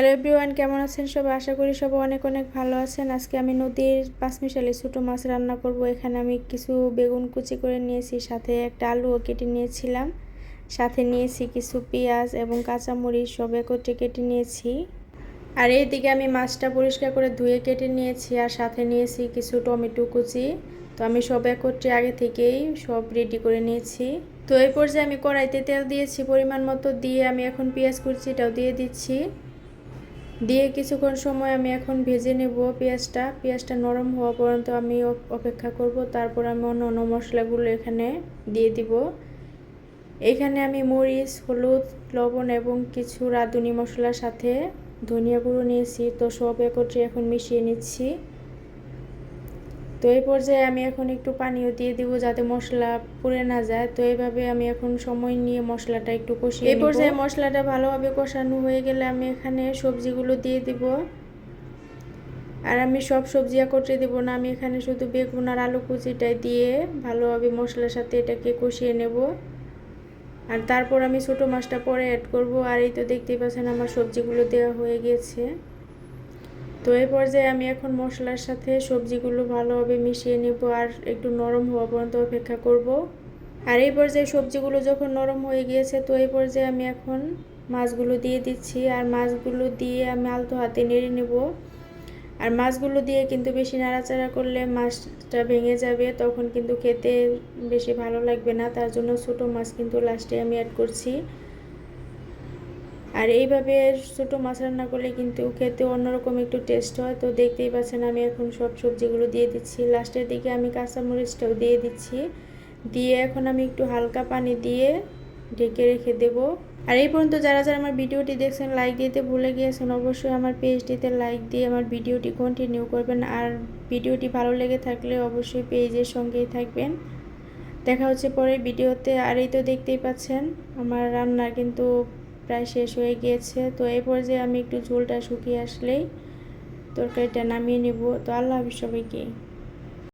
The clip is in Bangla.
হ্যালো এভরিওয়ান কেমন আছেন সবাই? আশা করি সবাই অনেক অনেক ভালো আছেন। আজকে আমি নদীর পাঁচমিশালি ছোটো মাছ রান্না করব। এখানে আমি কিছু বেগুন কুচি করে নিয়েছি, সাথে একটা আলুও কেটে নিয়েছিলাম। সাথে নিয়েছি কিছু পেঁয়াজ এবং কাঁচামরিচ, সব একত্রে কেটে নিয়েছি। আর এইদিকে আমি মাছটা পরিষ্কার করে ধুয়ে কেটে নিয়েছি, আর সাথে নিয়েছি কিছু টমেটো কুচি। তো আমি সব একত্রে আগে থেকেই সব রেডি করে নিয়েছি। তো এই পর্যায়ে আমি কড়াইতে তেল দিয়েছি, পরিমাণ মতো দিয়ে আমি এখন পেঁয়াজ কুচিটাও দিয়ে দিচ্ছি। দিয়ে কিছুক্ষণ সময় আমি এখন ভেজে নেব পেঁয়াজটা। পেঁয়াজটা নরম হওয়া পর্যন্ত আমি অপেক্ষা করব। তারপর আমি অন্য অন্য মশলাগুলো এখানে দিয়ে দিব। এখানে আমি মরিচ, হলুদ, লবণ এবং কিছু রাঁধুনি মশলার সাথে ধনিয়া গুঁড়ো নিয়েছি। তো সব একত্রে এখন মিশিয়ে নিচ্ছি। তো এই পর্যায়ে আমি এখন একটু পানিও দিয়ে দিব যাতে মশলা পুড়ে না যায়। তো এইভাবে আমি এখন সময় নিয়ে মশলাটা একটু কষিয়ে এই পর্যায়ে মশলাটা ভালোভাবে কষানো হয়ে গেলে আমি এখানে সবজিগুলো দিয়ে দিব। আর আমি সব সবজি একত্রে দেবো না আমি এখানে শুধু বেগুন আর আলু কুচিটাই দিয়ে ভালোভাবে মশলার সাথে এটাকে কষিয়ে নেব। আর তারপর আমি ছোটো মাছটা পরে অ্যাড করব। আর এই তো দেখতেই পাচ্ছেন আমার সবজিগুলো দেওয়া হয়ে গেছে। তো এই পর্যায়ে আমি এখন মশলার সাথে সবজিগুলো ভালোভাবে মিশিয়ে নেব আর একটু নরম হওয়া পর্যন্ত অপেক্ষা করব। আর এই পর্যায়ে সবজিগুলো যখন নরম হয়ে গিয়েছে, তো এই পর্যায়ে আমি এখন মাছগুলো দিয়ে দিচ্ছি। আর মাছগুলো দিয়ে আমি আলতো হাতে নেড়ে নেব। আর মাছগুলো দিয়ে কিন্তু বেশি নাড়াচাড়া করলে মাছটা ভেঙে যাবে, তখন কিন্তু খেতে বেশি ভালো লাগবে না। তার জন্য ছোটো মাছ কিন্তু লাস্টে আমি অ্যাড করছি। আর এইভাবে ছোটো মাছ রান্না করলে কিন্তু খেতে অন্যরকম একটু টেস্ট হয়। তো দেখতেই পাচ্ছেন আমি এখন সব সবজিগুলো দিয়ে দিচ্ছি। লাস্টের দিকে আমি কাঁচামরিচটাও দিয়ে দিচ্ছি। দিয়ে এখন আমি একটু হালকা পানি দিয়ে ঢেকে রেখে দেব। আর এই পর্যন্ত যারা যারা আমার ভিডিওটি দেখছেন লাইক দিতে ভুলে গিয়েছেন, অবশ্যই আমার পেজটিতে লাইক দিয়ে আমার ভিডিওটি কন্টিনিউ করবেন। আর ভিডিওটি ভালো লেগে থাকলে অবশ্যই পেজের সঙ্গেই থাকবেন। দেখা হচ্ছে পরে ভিডিওতে। আর এই তো দেখতেই পাচ্ছেন, আমার রান্না কিন্তু প্রায় শেষ হয়ে গিয়েছে। তো এই পর্যায়ে আমি একটু ঝোলটা শুকিয়ে আসলেই তরকারিটা নামিয়ে নেব। তো আল্লাহ হাফিজ সবাইকে।